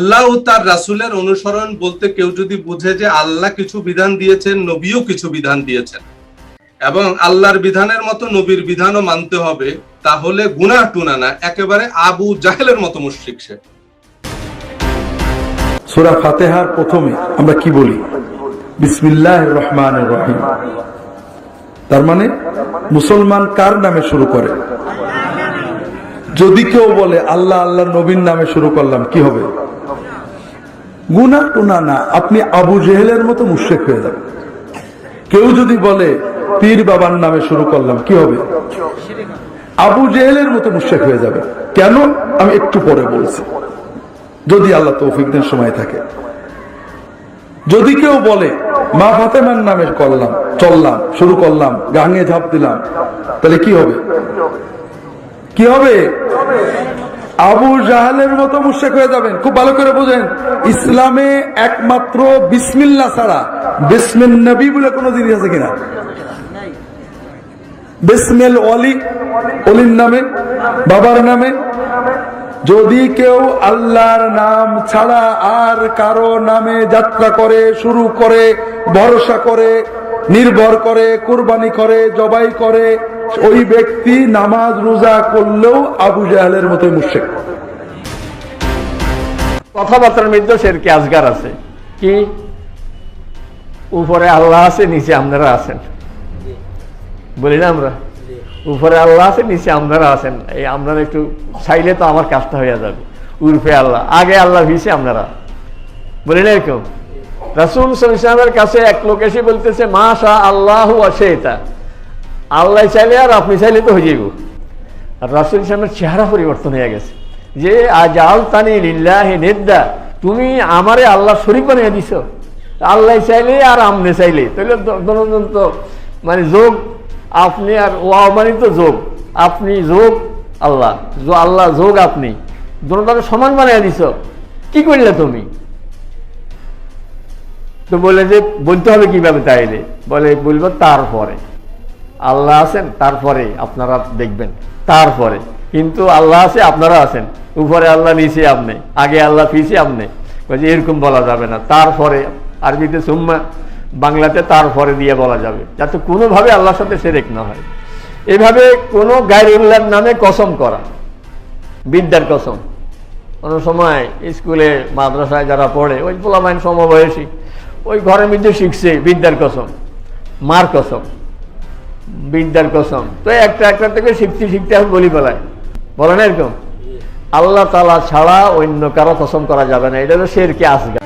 আল্লাহ ও তার রাসূলের অনুসরণ বলতে কেউ যদি বুঝে যে আল্লাহ কিছু বিধান দিয়েছেন, নবীও কিছু বিধান দিয়েছেন। এবং আল্লাহর বিধানের মতো নবীর বিধানও মানতে হবে, তাহলে গুনাহ টুনা না, একেবারে আবু জাহেলের মতো মুশরিক সে। সুরা ফাতেহার প্রথমে আমরা কি বলি? বিসমিল্লাহ রহমান রহিম। তার মানে মুসলমান কার নামে শুরু করে? যদি কেউ বলে, আল্লাহ আল্লাহ নবীন নামে শুরু করলাম, কি হবে? গুনা টুনা না, আপনি আবু জেহেলের মতো মুশেক হয়ে যাবেন। কেউ যদি বলে, পীর বাবার নামে শুরু করলাম, কি হবে? আবু জেহেলের মতো মুশেক হয়ে যাবে। কেন? আমি একটু পরে বলছি। যদি আল্লাহ তৌফিক দেন, সময় থাকে। যদি কেউ বলে, মা ফাতেমার নামে করলাম, চললাম, শুরু করলাম, গাঙে ঝাঁপ দিলাম, তাহলে কি হবে? কি হবে? আবু জাহালের মতো মুশেক হয়ে যাবেন। খুব ভালো করে বোঝেন। ইসলামে একমাত্র বিসমিল্লা ছাড়া বিসমিল নবী বলে কোনো জিনিস আছে কিনা? বিসমিল অলি অলির নামে, বাবার নামে। যদি কেউ আল্লাহর নাম ছাড়া আর কারও নামে যাত্রা করে, শুরু করে, ভরসা করে, নির্ভর করে, কুরবানি করে, জবাই করে ওই ব্যক্তি নামাজ রোজা করলেও আবু জাহালের মতো মুশেক কথাবার্তার মধ্যে সেরকে আজগার আছে? কি? উপরে আল্লাহ আছে, নিচে আপনারা আছেন। বলি না আমরা? উপরে আল্লাহ আছে, নিচে আপনারা আছেন। এই আপনারা একটু চাইলে তো আমার কাজটা হয়ে যাবে। উর্ফে আল্লাহ। আগে আল্লাহ ভিসে আপনারা। বলি না এরকম? রাসুল ইসলামের কাছে এক লোক এসে বলতেছে মা শাহ আল্লাহ আছে এটা আল্লাহ চাইলে আর আপনি চাইলে তো হয়ে যাইব আর রাসুল ইসলামের চেহারা পরিবর্তন হয়ে গেছে। যে আজাল তানি লিল্লাহি তুমি আমারে আল্লাহ শরীফ বানিয়ে দিছ। আল্লাহ চাইলে আর আমনে চাইলে। তাহলে দনজন তো মানে যোগ, আপনি আর ও মানে তো যোগ, আপনি যোগ আল্লাহ আল্লাহ যোগ আপনি। দুটাকে সমান বানিয়ে দিছ। কি করলে তুমি? তো বলে যে, বলতে হবে কীভাবে তাইলে? বলে, বলব তারপরে। আল্লাহ আছেন, তারপরে আপনারা দেখবেন। তারপরে। কিন্তু আল্লাহ আছে, আপনারা আছেন। উপরে আল্লাহ, নিচে আপনি আগে আল্লাহ পিছিয়ে আপনি বলছে এরকম বলা যাবে না। তারপরে আরবিতে সুম্মা, বাংলাতে তারপরে দিয়ে বলা যাবে। যাতে কোনোভাবে আল্লাহর সাথে সেরেক না হয়। এভাবে কোনো গায়রুল্লাহর নামে কসম করা। বিদ্যার কসম। কোনো সময় স্কুলে, মাদ্রাসায় যারা পড়ে, ওই পোলামাইন সমবয়সী, ওই ঘরের মধ্যে শিখছে বিদ্যার কসম, মার কসম। বিদ্যার কসম। তো একটা একটা থেকে শিখতে শিখতে আমি বলি বেলায় বলে না এরকম? আল্লাহ তালা ছাড়া অন্য কারও কসম করা যাবে না। এটা তো হলো শেরকে আসবে